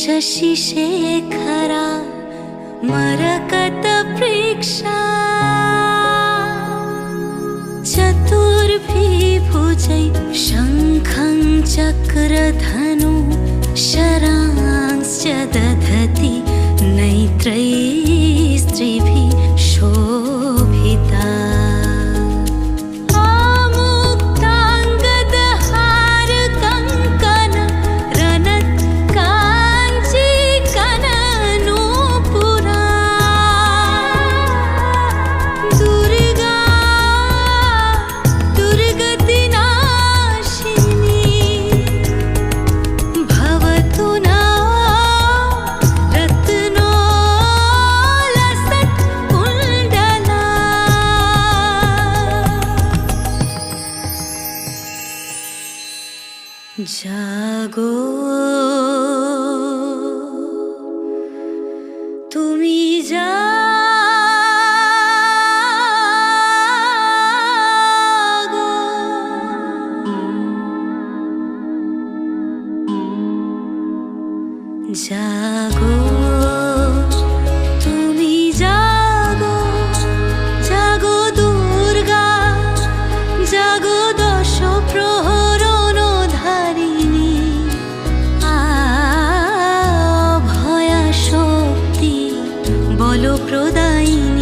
शशिशेखरा मरकतप्रेक्षा चतुर्भिभुजै शङ्खं चक्रधनु शरांश्च दधति नैत्रैः জাগো। ফল প্রদায়িনী